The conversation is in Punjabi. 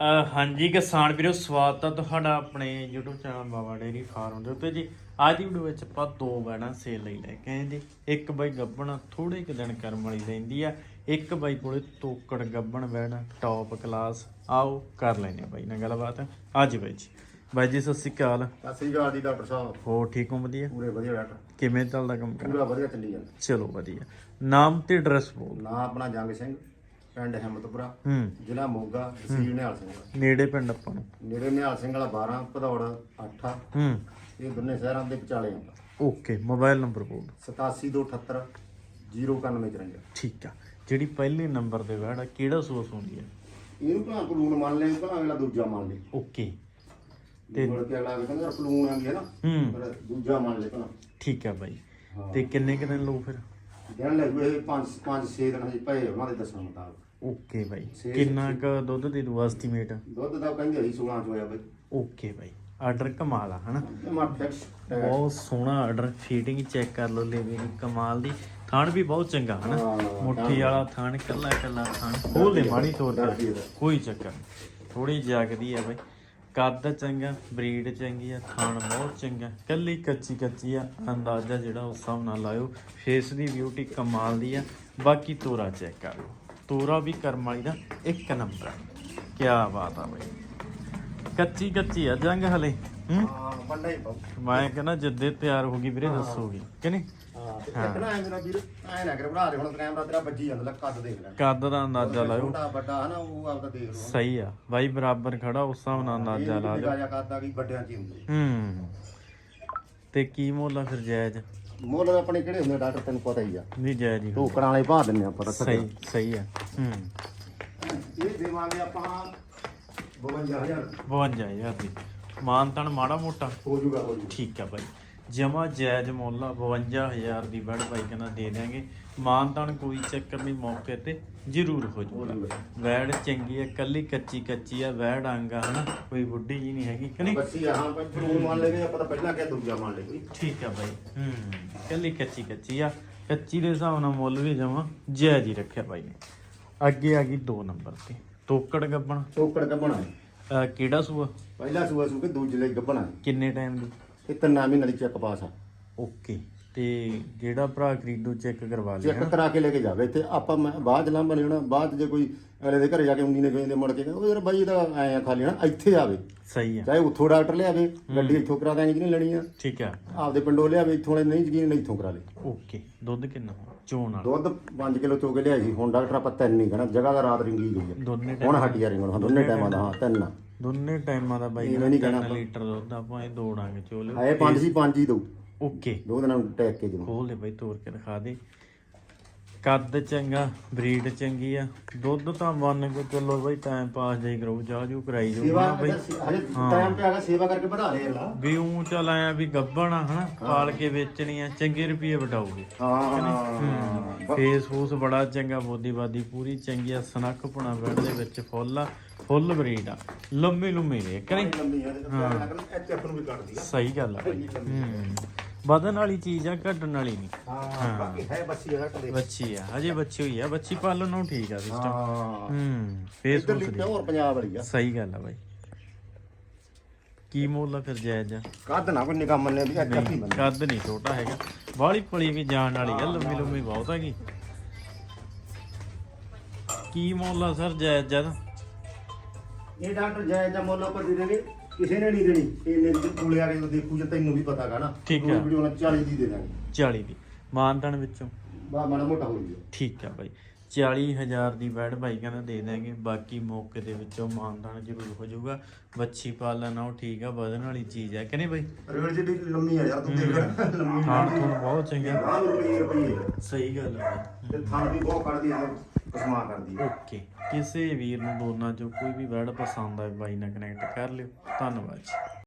ਹਾਂਜੀ ਕਿਸਾਨ ਵੀਰੋ ਸਵਾਗਤ ਹੈ ਤੁਹਾਡਾ ਆਪਣੇ YouTube channel Baba dairy farm ਦੇ ਉੱਤੇ ਜੀ। ਅੱਜ ਦੀ ਵੀਡੀਓ ਵਿੱਚ ਆਪਾਂ ਦੋ ਬੈਣਾ ਸੇਲ ਲਈ ਲੈ ਕੇ ਆਏ ਜੀ। ਇੱਕ ਬਾਈ ਗੱਬਣ ਥੋੜੇ ਕੁ ਦਿਨ ਕਰਮ ਵਾਲੀ ਰਹਿੰਦੀ ਆ ਇੱਕ ਬਾਈ ਕੋਲੇ ਤੋਕੜ ਗੱਬਣ ਬੈਣਾ ਟੌਪ ਕਲਾਸ ਆਓ ਕਰ ਲੈਨੇ ਆ ਬਾਈ ਨਾਲ ਗੱਲਬਾਤ। ਅੱਜ ਬਾਈ ਜੀ। ਬਾਈ ਜੀ ਸਤਿ ਸ਼੍ਰੀ ਅਕਾਲ। ਸਤਿ ਸ੍ਰੀ ਅਕਾਲ ਜੀ ਡਾਕਟਰ ਸਾਹਿਬ। ਹੋਰ ਠੀਕ ਹੋ? ਵਧੀਆ? ਪੂਰੇ ਵਧੀਆ ਡਾਕਟਰ। ਕਿਵੇਂ ਚੱਲਦਾ ਕੰਮ? ਕਰ ਪੂਰਾ ਵਧੀਆ ਚੱਲੀ ਜਾਂਦਾ। ਚਲੋ ਵਧੀਆ। ਨਾਮ ਤੇ ਐਡਰੈਸ ਬੋਲ ਨਾਂ ਆਪਣਾ ਜੰਗ ਸਿੰਘ। ਪਿੰਡ ਹਿੰਮਤਪੁਰਾ ਜ਼ਿਲ੍ਹਾ ਮੋਗਾ ਤਹਿਸੀਲ ਨਿਹਾਲ ਸਿੰਘ ਨੇੜੇ ਪਿੰਡ ਆਪਾਂ ਨੂੰ। ਨੇੜੇ ਨਿਹਾਲ ਸਿੰਘ ਵਾਲਾ 12 ਭਦੌੜ 8 ਹੂੰ। ਇਹ ਦੋਨੇ ਸ਼ਹਿਰਾਂ ਦੇ ਵਿਚਾਲੇ ਆਉਂਦਾ ਓਕੇ ਮੋਬਾਈਲ ਨੰਬਰ ਬੋਲ 8778 09154 ਠੀਕ ਆ। ਜਿਹੜੀ ਪਹਿਲੇ ਨੰਬਰ ਤੇ ਵੈੜ ਆ ਕਿਹੜਾ ਸੋਸ ਹੁੰਦੀ ਹੈ ਇਹਨੂੰ ਭਲਾ ਕਲੂਨ ਮੰਨ ਲੈ ਭਲਾ ਅਗਲਾ ਦੂਜਾ ਮੰਨ ਲੈ। ਓਕੇ। ਤੇ ਮੁੜ ਕੇ ਅਗਲਾ ਕਹਿੰਦਾ ਕਲੂਨ ਆ ਗਿਆ ਨਾ ਹੂੰ। ਪਰ ਦੂਜਾ ਮੰਨ ਲੈ ਭਲਾ। ਠੀਕ ਆ ਬਾਈ। ਤੇ ਕਿੰਨੇ ਕੁ ਦਿਨ ਲਓ ਫਿਰ? ਦਿਨ ਲੱਗੂ ਇਹ 5 5 6 ਦਿਨ ਹਜੇ ਪਏ ਉਹਨਾਂ ਦੇ ਦੱਸਣ ਮੁਤਾਬਕ। ਓਕੇ ਬਾਈ। ਛੇ- ਕਿੰਨਾ ਕੁ ਦੁੱਧ ਦੇ ਦੂ ਐਸਟੀਮੇਟ ਦੁੱਧ ਦਾ ਕਹਿੰਦੇ ਸੀ 16 ਚ ਹੋਇਆ ਬਈ। ਓਕੇ ਬਾਈ। ਆਰਡਰ ਕਮਾਲ ਆ ਹਨਾ? ਇਹ ਮਾ ਫਿਕਸ ਬਹੁਤ ਸੋਹਣਾ ਆਰਡਰ ਫੀਟਿੰਗ ਚੈੱਕ ਕਰ ਲਓ ਲੈ ਵੀ ਕਮਾਲ ਦੀ। ਥਾਣ ਵੀ ਬਹੁਤ ਚੰਗਾ ਹਨਾ? ਹਾਂ, ਮੁੱਠੀ ਵਾਲਾ ਥਾਣ ਕੱਲਾ ਕੱਲਾ ਥਾਣ ਖੋਲ ਦੇ ਮਾੜੀ ਤੌਰ ਤੇ। ਕੋਈ ਚੱਕਰ ਥੋੜੀ ਜਾਗਦੀ ਆ ਬਾਈ। ਕੱਦ ਚੰਗਾ, ਬਰੀਡ ਚੰਗੀ ਆ, ਖਾਣ ਬਹੁਤ ਚੰਗਾ। ਕੱਲੀ ਕੱਚੀ ਕੱਚੀ ਆ, ਅੰਦਾਜ਼ਾ ਜਿਹੜਾ ਉਸ ਹਿਸਾਬ ਨਾਲ ਲਾਇਓ ਫੇਸ ਦੀ ਬਿਊਟੀ ਕਮਾਲ ਦੀ ਆ। ਬਾਕੀ ਤੋਰਾ ਚੈੱਕ ਕਰ ਲਓ ਤੋਰਾ ਵੀ ਕਰਮ ਵਾਲੀ ਦਾ ਇੱਕ ਨੰਬਰ ਕੀ ਬਾਤ ਆ ਬਈ। ਕੱਚੀ ਕੱਚੀ ਆ, ਜੰਗ ਹਲੇ। ਹੂੰ? ਬੰਦਾ ਹੀ ਪਾਉ ਮੈਂ ਕਹਿੰਦਾ ਜਿੱਦੇ ਤਿਆਰ ਹੋ ਗਈ ਵੀਰੇ ਦੱਸੋਗੀ ਕਿ ਨਹੀਂ? ਹਾਂ ਤੇ ਇੱਕ ਨਾ ਐ ਮੇਰਾ ਵੀਰ ਐ ਨਾ ਕਰ ਦੇ ਹੁਣ ਕੈਮਰਾ ਤੇਰਾ ਵੱਜੀ ਜਾਂਦਾ ਕੱਦ ਦੇਖ ਲੈ। ਕੱਦ ਦਾ ਅੰਦਾਜ਼ਾ ਲਾਇਓ। ਛੋਟਾ ਵੱਡਾ ਹਨਾ ਉਹ ਆਪਦਾ ਦੇਖ ਲਓ। ਸਹੀ ਆ ਬਾਈ ਬਰਾਬਰ ਖੜਾ ਉਸ ਹਿਸਾਬ ਨਾਲ ਅੰਦਾਜ਼ਾ ਲਾ ਲਓ ਰਾਜਾ ਕਰਦਾ ਵੀ ਵੱਡਿਆਂ ਚ ਹੀ ਹੁੰਦੇ। ਹੂੰ। ਤੇ ਕੀ ਮੁੱਲ ਆ ਫਿਰ ਜਾਇਜ਼? ਮੁੱਲ ਆਪਣੇ ਕਿਹੜੇ ਹੁੰਦੇ ਡਾਕਟਰ ਤੈਨੂੰ ਪਤਾ ਹੀ ਆ। ਨਹੀਂ ਜਾਇਜ਼ ਹੀ ਢੋਕੜਾਂ ਵਾਲੇ ਪਾ ਦਿੰਨੇ ਆਪਾਂ ਤਾਂ ਸਹੀ ਸਹੀ ਆ ਹੂੰ। ਇਹ ਦੇਵਾਂਗੇ ਆਪਾਂ 52000 52000 ਦੀ। ਮਾਨਤਨ ਮਾੜਾ ਮੋਟਾ? ਹੋ ਜੂਗਾ ਹੋ ਜੂਗਾ ਠੀਕ ਆ ਬਾਈ। ਜਮਾ ਜਾਇਜ਼ ਮੁੱਲ ਆ 52000 ਦੀ ਬੜ ਬਾਈ ਕਹਿੰਦਾ ਦੇ ਦਿਆਂਗੇ। ਮਾਨਤਨ ਕੋਈ ਚੱਕਰ ਨਹੀਂ ਮੌਕੇ ਤੇ ਜ਼ਰੂਰ ਹੋ ਜਾਊਗਾ ਵੈੜ ਚੰਗੀ ਆ ਕੱਲੀ ਕੱਚੀ ਕੱਚੀ ਆ ਵੈੜ ਆਂਗਾ ਹਨਾ? ਕੋਈ ਬੁੱਢੀ ਜੀ ਨਹੀਂ ਹੈਗੀ ਕਿ ਨਹੀਂ? ਬੱਸੀ ਆ ਹਾਂ ਭਾਈ ਫਰੂਟ ਮੰਨ ਲੈਵੇ ਆਪਾਂ ਤਾਂ ਪਹਿਲਾਂ ਕਿਹਾ ਦੂਜਾ ਮੰਨ ਲੈ ਕੋਈ। ਠੀਕ ਆ ਬਾਈ ਹੂੰ ਕੱਲੀ ਕੱਚੀ ਕੱਚੀ ਆ। ਕੱਚੀ ਦੇ ਹਿਸਾਬ ਨਾਲ ਮੁੱਲ ਵੀ ਜਮਾ ਜਾਇਜ਼ ਹੀ ਰੱਖਿਆ ਬਾਈ ਨੇ। ਅੱਗੇ ਆ ਗਈ 2 ਨੰਬਰ ਤੇ ਤੋਕੜ ਗੱਬਣ। ਟੋਕੜ ਹੈ ਅਹ ਕਿਹੜਾ ਸੂਆ? ਪਹਿਲਾ ਸੂਆ ਸੂ ਕੇ ਦੂਜੇ ਲਈ ਗੱਭਣਾ। ਕਿੰਨੇ ਟਾਈਮ ਦੀ? ਇਹ ਤਿੰਨਾਂ ਮਹੀਨੇ ਦੀ ਚੈੱਕ ਪਾਸ ਆ। ਓਕੇ ਤੇ ਜਿਹੜਾ ਭਰਾ ਖਰੀਦੂ ਚੈੱਕ ਕਰਵਾ ਲਿਆ। ਚੈੱਕ ਕਰਾ ਕੇ ਲੈ ਕੇ ਜਾਵੇ ਇੱਥੇ ਆਪਾਂ ਮੈਂ ਬਾਅਦ ਲਾਂਭਾ ਲੈਣਾ ਬਾਅਦ 'ਚ ਜੇ ਕੋਈ ਅਗਲੇ ਦੇ ਘਰੇ ਜਾ ਕੇ ਉਂਗੀ ਨੇ ਕਹਿੰਦੇ ਮੁੜ ਕੇ ਕਹਿੰਦੇ, ਉਹ ਯਾਰ ਬਾਈ ਇਹਦਾ ਐ ਆ ਖਾਲੀ ਨਾ ਇੱਥੇ ਆਵੇ। ਸਹੀ ਆ। ਚਾਹੇ ਉੱਥੋਂ ਡਾਕਟਰ ਲਿਆਵੇ ਗੱਡੀ ਇੱਥੋਂ ਕਰਾ ਦਾਂਗੇ ਜਿਹਨੇ ਲੈਣੀ ਆ। ਠੀਕ ਆ। ਆਪਦੇ ਪਿੰਡੋਂ ਲਿਆਵੇ ਇੱਥੋਂ ਵਾਲੇ ਨਹੀਂ ਯਕੀਨ ਨਹੀਂ ਇੱਥੋਂ ਕਰਾ ਲੇ ਓਕੇ ਦੁੱਧ ਕਿੰਨਾ ਚੋਣ ਵਾਲਾ। ਦੁੱਧ 5 ਕਿਲੋ ਚੋ ਕੇ ਲਿਆਈ ਸੀ ਹੁਣ ਡਾਕਟਰ ਆਪਾਂ ਤਿੰਨ ਨਹੀਂ ਕਹਣਾ ਜਗ੍ਹਾ ਦਾ ਰਾਤ ਰਿੰਗੀ ਗਈ ਆ। ਦੋਨੇ ਹੁਣ ਹੱਟੀ ਆ ਰਿੰਗਣ ਦੋਨੇ ਟਾਈਮਾਂ ਦਾ ਹਾਂ ਤਿੰਨ ਆ। ਦੋਨੇ ਟਾਈਮਾਂ ਦਾ ਬਾਈ ਇਵੇਂ ਨਹੀਂ ਕਹਿਣਾ 3 ਲੀਟਰ ਦੁੱਧ ਆਪਾਂ ਇਹ ਦੋੜਾਂਗੇ ਚੋਲੇ। ਆਏ ਪੰਜ ਸੀ ਪੰਜ ਹੀ ਦਊ ਓਕੇ। ਦੋ ਦਿਨਾਂ ਨੂੰ ਟੈਕ ਕੇ ਜਮਾ ਖੋਲ ਦੇ ਬਾਈ ਤੋੜ ਕੇ ਦਿਖਾ ਦੇ। ਕੱਦ ਚੰਗਾ ਬਰੀਡ ਚੰਗੀ ਆ। ਦੁੱਧ ਤਾਂ ਮੰਨ ਕੇ ਚੱਲੋ ਬਾਈ ਟਾਈਮ ਪਾਸ ਜਾਈ ਕਰੋ ਜਾ ਜੂ ਕਰਾਈ ਜਾਊ। ਸੇਵਾ ਬਾਈ ਹਜੇ ਟਾਈਮ ਤੇ ਆ ਗਿਆ ਸੇਵਾ ਕਰਕੇ ਵਧਾ ਲੈ ਅਗਲਾ। ਵੀ ਉਂ ਚੱਲ ਆਇਆ ਵੀ ਗੱਬਣ ਆ ਹਨਾ? ਪਾਲ ਕੇ ਵੇਚਣੀ ਆ ਚੰਗੇ ਰੁਪਏ ਵਟਾਉਗੇ। ਹਾਂ ਫੇਸ ਫੂਸ ਬੜਾ ਚੰਗਾ ਬੋਦੀ ਬਾਦੀ ਪੂਰੀ ਚੰਗੀ ਆ ਸਨੱਖ ਪੁਣਾ ਬੈਡ ਦੇ ਵਿੱਚ ਫੁੱਲ ਆ ਫੁੱਲ ਬਰੀਡ ਆ। ਲੰਮੀ ਲੰਮੀ ਦੇ ਕਰੇ ਲੰਮੀ ਆ ਤੇ ਐਚਐਫ ਨੂੰ ਵੀ ਸਹੀ ਗੱਲ ਆ ਬਾਈ। ਹੂੰ। ਵਧਣ ਵਾਲੀ ਚੀਜ਼ ਆ ਘਟਣ ਵਾਲੀ ਨਹੀਂ। ਹਾਂ ਬਾਕੀ ਹੈ ਬੱਚੀ ਆ ਹਜੇ ਬੱਚੀ ਹੋਈ ਆ ਬੱਚੀ ਪਾਲਣ ਨੂੰ ਠੀਕ ਆ ਸਿਸਟਮ ਹਾਂ। ਹੂੰ ਫੇਸ ਇਧਰਲੀ ਫੂਸ ਪਿਓਰ ਪੰਜਾਬ ਵਾਲੀ ਆ। ਸਹੀ ਗੱਲ ਆ ਬਾਈ। ਕੀ ਮੁੱਲ ਆ ਫਿਰ ਜਾਇਜ਼ ਆ? ਕੱਦ ਨਾ ਕੋਈ ਨਿਗਾਹ ਮੰਨੇ ਵੀ ਹੀ ਮੰਨੇ। ਕੱਦ ਨਹੀਂ ਛੋਟਾ ਹੈਗਾ। ਬਾਹਲੀ ਪਲੀ ਵੀ ਜਾਣ ਵਾਲੀ ਆ ਲੰਮੀ ਲੰਮੀ ਬਹੁਤ ਹੈਗੀ। ਕੀ ਮੁੱਲ ਆ ਸਰ ਜਾਇਜ਼ ਜਦ ਇਹ ਡਾਕਟਰ ਜੈ ਜਾਂ ਮੁੱਲ ਆਪਾਂ ਦੇ ਦੇਣਗੇ ਕਿਸੇ ਨੇ ਨਹੀਂ ਦੇਣੀ। ਇਹਨੇ ਦੇ ਕੋਲੇ ਆ ਕੇ ਤਾਂ ਦੇਖੂ ਜੇ ਤੈਨੂੰ ਵੀ ਪਤਾਗਾ ਨਾ। ਠੀਕ ਆ। ਵੀਡੀਓ ਨਾਲ 40 ਦੀ ਦੇ ਦਾਂਗੇ। 40 ਦੀ। ਮਾਨਤਨ ਵਿੱਚੋਂ। ਬਾ ਮਾੜਾ ਮੋਟਾ ਹੋ ਜੂਗਾ ਠੀਕ ਆ ਬਾਈ। 40000 ਦੀ ਬੈਡ ਬਾਈ ਕਹਿੰਦਾ ਦੇ ਦਾਂਗੇ। ਬਾਕੀ ਮੌਕੇ ਦੇ ਵਿੱਚੋਂ ਮਾਨਤਨ ਜ਼ਰੂਰ ਹੋ ਜਾਊਗਾ। ਬੱਚੀ ਪਾਲਣਾ ਉਹ ਠੀਕ ਆ ਵਧਣ ਵਾਲੀ ਚੀਜ਼ ਆ। ਕਿ ਨਹੀਂ ਬਾਈ? ਰੇਲ ਜਿਹੜੀ ਲੰਮੀ ਆ ਯਾਰ ਤੂੰ ਦੇਖ। ਲੰਮੀ ਹਾਂ ਤੁਹਾਨੂੰ ਬਹੁਤ ਚੰਗਾ ਆਹ ਰੁਪਏ ਰੁਪਏ ਸਹੀ ਗੱਲ ਆ। ਬਾਈ ਤੇ ਥਣ ਵੀ ਬਹੁਤ ਕੱਢਦੀ ਆ। ਕਸਮਾ ਕਰਦੀ ਆ। ਓਕੇ। ਕਿਸੇ ਵੀਰ ਨੂੰ ਦੋਨਾਂ ਚੋਂ ਕੋਈ ਵੀ ਵਰਡ ਪਸੰਦ ਆਏ, ਬਾਈ ਨਾਲ ਕਨੈਕਟ ਕਰ ਲਿਓ। ਧੰਨਵਾਦ ਜੀ।